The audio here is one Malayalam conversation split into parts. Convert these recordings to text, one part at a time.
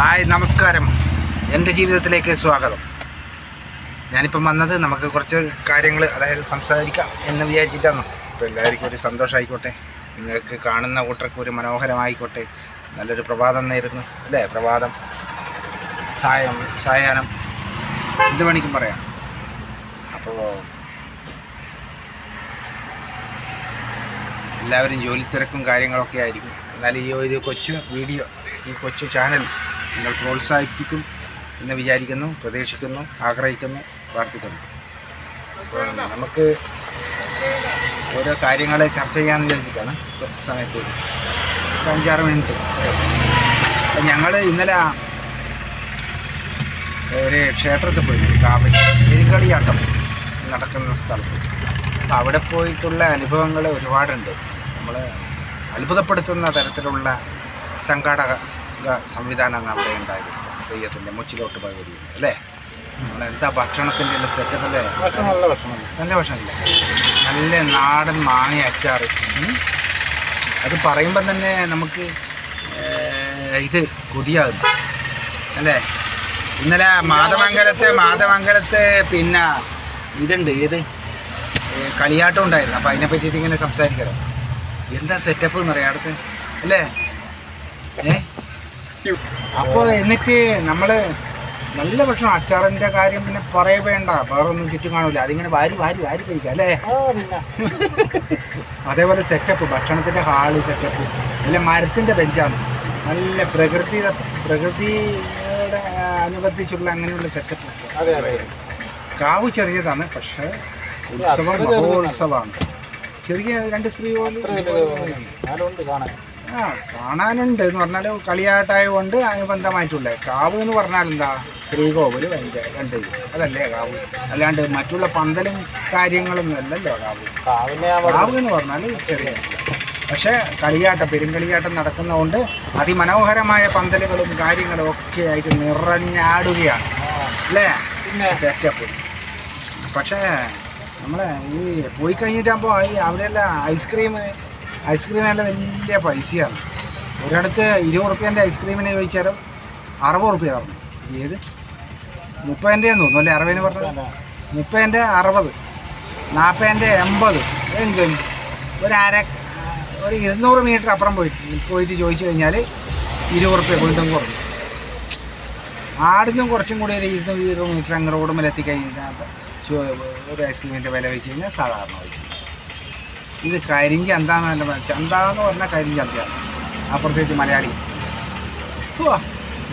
ഹായ് നമസ്കാരം. എന്റെ ജീവിതത്തിലേക്ക് സ്വാഗതം. ഞാനിപ്പം വന്നത് നമുക്ക് കുറച്ച് കാര്യങ്ങൾ അതായത് സംസാരിക്കാം എന്ന് വിചാരിച്ചിട്ടാണ്. അപ്പോൾ എല്ലാവർക്കും ഒരു സന്തോഷമായിക്കോട്ടെ നിങ്ങൾക്ക് കാണുന്ന കൂട്ടർക്ക് ഒരു മനോഹരമായിക്കോട്ടെ. നല്ലൊരു പ്രഭാതം നേരുന്നു. അല്ലേ? പ്രഭാതം സായം സായാഹ്നം. എന്ത് വേണിക്കും പറയാം. അപ്പോൾ എല്ലാവരും ജോലി തിരക്കും കാര്യങ്ങളൊക്കെ ആയിരിക്കും. എന്നാൽ ഈ ഒരു കൊച്ചു വീഡിയോ ഈ കൊച്ചു ചാനൽ നിങ്ങൾ പ്രോത്സാഹിപ്പിക്കും എന്ന് വിചാരിക്കുന്നു പ്രതീക്ഷിക്കുന്നു ആഗ്രഹിക്കുന്നു പ്രാർത്ഥിക്കുന്നു. അപ്പോൾ നമുക്ക് ഓരോ കാര്യങ്ങളെ ചർച്ച ചെയ്യാമെന്ന് വിചാരിച്ചിട്ടാണ് കുറച്ച് സമയത്ത് അഞ്ചാറ് മിനിറ്റ്. ഞങ്ങൾ ഇന്നലെ ഒരു ക്ഷേത്രത്തിൽ പോയി കാവൽ പെരുങ്കളിയാട്ടം നടക്കുന്ന സ്ഥലത്ത്. അപ്പം അവിടെ പോയിട്ടുള്ള അനുഭവങ്ങൾ ഒരുപാടുണ്ട്. നമ്മൾ അത്ഭുതപ്പെടുത്തുന്ന തരത്തിലുള്ള സംഘാടക സംവിധാനമാണ് അവിടെ ഉണ്ടായത് തെയ്യത്തിന്റെ മുച്ചിലോട്ട് പകുതി അല്ലേ? എന്താ ഭക്ഷണത്തിന്റെ എല്ലാം സെറ്റപ്പ് അല്ലേ? നല്ല ഭക്ഷണം നല്ല ഭക്ഷണമില്ല? നല്ല നാടൻ മാങ്ങ അച്ചാർ. അത് പറയുമ്പം തന്നെ നമുക്ക് ഇത് കൊതിയാകും അല്ലേ? ഇന്നലെ മാതമംഗലത്ത് മാതമംഗലത്ത് പിന്നെ ഇതുണ്ട് ഏത്? കളിയാട്ടം ഉണ്ടായിരുന്നു. അപ്പോൾ അതിനെ പറ്റിയിട്ട് ഇങ്ങനെ സംസാരിക്കണം. എന്താ സെറ്റപ്പ് എന്ന് പറയാം അടുത്ത് അല്ലേ? ഏ? അപ്പോൾ എന്നിട്ട് നമ്മൾ നല്ല ഭക്ഷണം അച്ചാറിന്റെ കാര്യം പിന്നെ പറയ വേണ്ട. വേറെ ഒന്നും ചുറ്റും കാണൂല അതിങ്ങനെ വാരി വാരി വാരി കഴിക്കാം അല്ലേ? അതേപോലെ സെറ്റപ്പ് ഭക്ഷണത്തിന്റെ ഹാൾ സെറ്റപ്പ് നല്ല മരത്തിന്റെ ബെഞ്ചാണ് നല്ല പ്രകൃതി പ്രകൃതിയുടെ അനുബന്ധിച്ചുള്ള അങ്ങനെയുള്ള സെറ്റപ്പ് കാവ് ചെറിയതാണ് പക്ഷേ ഉത്സവം ഉത്സവമാണ്. മഹോത്സവമാണ്. ചെറിയ രണ്ട് സ്ത്രീ പോലും കാണാൻ. ആ കാണാനുണ്ട് എന്ന് പറഞ്ഞാൽ കളിയാട്ടായതുകൊണ്ട് അനുബന്ധമായിട്ടുള്ള കാവ് എന്ന് പറഞ്ഞാൽ എന്താ? ശ്രീകോവിൽ ഭയങ്കര രണ്ട് ഇത്. അതല്ലേ കാവ്? അല്ലാണ്ട് മറ്റുള്ള പന്തലും കാര്യങ്ങളൊന്നും അല്ലല്ലോ കാവ്. കാവ് എന്ന് പറഞ്ഞാൽ ചെറിയ പക്ഷേ കളിയാട്ടം പെരുങ്കളിയാട്ടം നടക്കുന്നതുകൊണ്ട് അതിമനോഹരമായ പന്തലുകളും കാര്യങ്ങളും ഒക്കെ ആയിട്ട് നിറഞ്ഞാടുകയാണ്. അല്ലേ? പിന്നെ? സെറ്റപ്പ്. പക്ഷേ നമ്മളെ ഈ പോയി കഴിഞ്ഞിട്ടാകുമ്പോൾ ഈ അവിടെയെല്ലാം ഐസ്ക്രീം ഐസ്ക്രീമെല്ലാം വലിയ പൈസയാണ്. ഒരിടത്ത് ഇരുപത് റുപ്യേന്റെ ഐസ്ക്രീമിനെ ചോദിച്ചാലും അറുപത് റുപ്യ പറഞ്ഞു ഏത്? മുപ്പതിന്റെ തോന്നുന്നു അല്ലേ? അറുപതിന് പറഞ്ഞു മുപ്പതിന്റെ അറുപത് നാൽപ്പതിന്റെ എൺപത് എങ്കിലും ഒരു അര ഒരു ഇരുന്നൂറ് മീറ്റർ അപ്പുറം പോയിട്ട് പോയിട്ട് ചോദിച്ചു കഴിഞ്ഞാൽ ഇരുപത് റുപ്യ വീണ്ടും കുറഞ്ഞു. ആടിനും കുറച്ചും കൂടി ഒരു ഇരുന്നൂറ് ഇരുപത് മീറ്റർ അങ്ങ് ഓടുമ്പോൾ എത്തിക്കഴിഞ്ഞാൽ ഒരു ഐസ്ക്രീമിന്റെ വില വെച്ച് കഴിഞ്ഞാൽ സാധാരണ വെച്ച് ഇത് കരിങ്കി എന്താന്ന് പറഞ്ഞാൽ ചന്താന്ന് പറഞ്ഞാൽ കരിഞ്ചന്തയാണ് അപ്പുറത്തേക്ക് മലയാളി.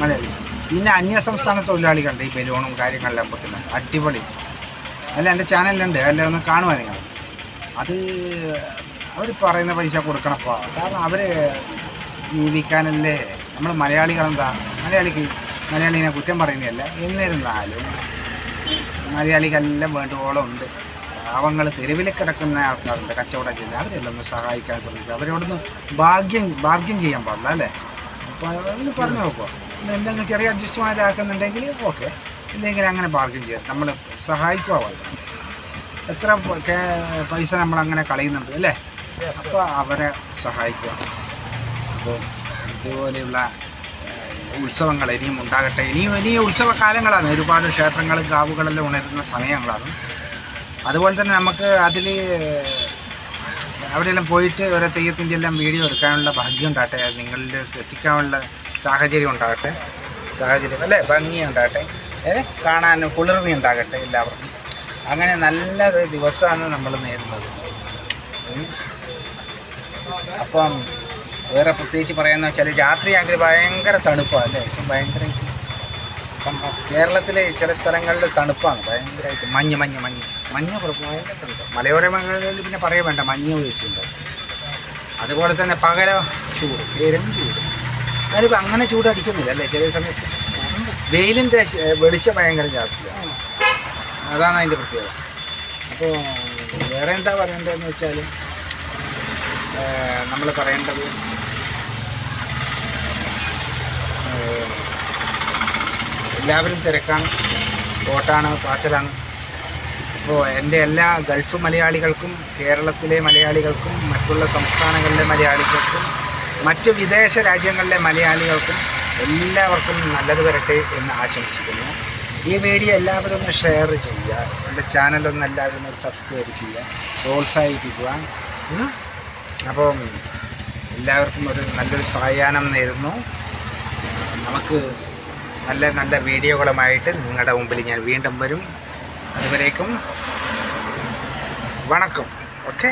മലയാളി. പിന്നെ അന്യസംസ്ഥാന തൊഴിലാളികളുണ്ട് ഈ ബലൂണും കാര്യങ്ങളെല്ലാം പൊട്ടുന്നത് അടിപൊളി. അല്ല എന്റെ ചാനലിലുണ്ട്. അല്ല ഒന്ന് കാണുവാ നിങ്ങൾ. അത് അവർ പറയുന്ന പൈസ കൊടുക്കണപ്പോൾ കാരണം അവർ ജീവിക്കാനല്ലേ. നമ്മൾ മലയാളികളെന്താ? മലയാളിക്ക് മലയാളിനെ കുറ്റം പറയുന്നതല്ല. എന്നിരുന്നാലും മലയാളിക്കെല്ലാം വേണ്ടുവോളം ഉണ്ട്. പാവങ്ങൾ തെരുവിൽ കിടക്കുന്ന ആൾക്കാരുണ്ട് കച്ചവടം ചെയ്യുന്ന. അവരെല്ലാം സഹായിക്കാൻ ശ്രമിക്കുക. അവരോടൊന്ന് ഭാഗ്യം ഭാഗ്യം ചെയ്യാൻ പാടില്ല അല്ലേ? അപ്പോൾ അതൊന്ന് പറഞ്ഞു നോക്കുക എന്തെങ്കിലും ചെറിയ അഡ്ജസ്റ്റ്മെന്റ് ആക്കുന്നുണ്ടെങ്കിൽ ഓക്കെ. ഇല്ലെങ്കിൽ അങ്ങനെ ഭാഗ്യം ചെയ്യാം. നമ്മൾ സഹായിക്കുക എത്ര പൈസ നമ്മൾ അങ്ങനെ കളയുന്നുണ്ട് അല്ലേ? അപ്പോൾ അവരെ സഹായിക്കുക. അപ്പോൾ ഇതുപോലെയുള്ള ഉത്സവങ്ങൾ ഇനിയും ഉണ്ടാകട്ടെ. ഇനിയും ഇനിയും ഉത്സവകാലങ്ങളാണ് ഒരുപാട് ക്ഷേത്രങ്ങളും കാവുകളെല്ലാം ഉണരുന്ന സമയങ്ങളാണ്. അതുപോലെ തന്നെ നമുക്ക് അതിൽ അവിടെയെല്ലാം പോയിട്ട് ഓരോ തെയ്യത്തിന്റെ എല്ലാം വീഡിയോ എടുക്കാനുള്ള ഭാഗ്യം ഉണ്ടാകട്ടെ നിങ്ങളിലേക്ക് എത്തിക്കാനുള്ള സാഹചര്യം ഉണ്ടാകട്ടെ സാഹചര്യം അല്ലേ? ഭംഗി ഉണ്ടാകട്ടെ കാണാൻ കുളിർമി ഉണ്ടാകട്ടെ എല്ലാവർക്കും. അങ്ങനെ നല്ല ദിവസമാണ് നമ്മൾ നേരുന്നത്. അപ്പം വേറെ പ്രത്യേകിച്ച് പറയാമെന്ന് വെച്ചാൽ രാത്രിയാണെങ്കിൽ ഭയങ്കര തണുപ്പാണ് അല്ലേ? ഇപ്പം കേരളത്തിലെ ചില സ്ഥലങ്ങളിൽ തണുപ്പാണ്. ഭയങ്കരമായിട്ട് മഞ്ഞ് മഞ്ഞ് മഞ്ഞ്. മഞ്ഞ് ഭയങ്കര മലയോര മേഖലയിൽ പിന്നെ പറയാൻ വേണ്ട. മഞ്ഞ് വീഴ്ചയുണ്ട് അതുപോലെ തന്നെ പകല ചൂട് പേരും ചൂട്. അതിപ്പോൾ അങ്ങനെ ചൂടടിക്കുന്നില്ല അല്ലേ? ചില സമയത്ത്. വെയിലിന്റെ വെളിച്ചം ഭയങ്കര ജാസ്തിയാണ് അതാണ് അതിന്റെ പ്രത്യേകത. അപ്പോൾ വേറെ എന്താ പറയേണ്ടതെന്ന് വെച്ചാൽ നമ്മൾ പറയേണ്ടത് എല്ലാവരും തിരക്കാണ്. ബോട്ടാണ് പാച്ചലാണ്. അപ്പോൾ എന്റെ എല്ലാ ഗൾഫ് മലയാളികൾക്കും കേരളത്തിലെ മലയാളികൾക്കും മറ്റുള്ള സംസ്ഥാനങ്ങളിലെ മലയാളികൾക്കും മറ്റ് വിദേശ രാജ്യങ്ങളിലെ മലയാളികൾക്കും എല്ലാവർക്കും നല്ലത് വരട്ടെ എന്ന് ആശംസിക്കുന്നു. ഈ വീഡിയോ എല്ലാവരും ഒന്ന് ഷെയർ ചെയ്യുക. എന്റെ ചാനലൊന്ന് എല്ലാവരും ഒന്ന് സബ്സ്ക്രൈബ് ചെയ്യുക. പ്രോത്സാഹിപ്പിക്കുക. അപ്പോൾ അപ്പം എല്ലാവർക്കും ഒരു നല്ലൊരു സായാഹ്നം നേരുന്നു. നമുക്ക് നല്ല നല്ല വീഡിയോകളുമായിട്ട് നിങ്ങളുടെ മുമ്പിൽ ഞാൻ വീണ്ടും വരും. അതുവരേക്കും വണക്കം. ഓക്കെ?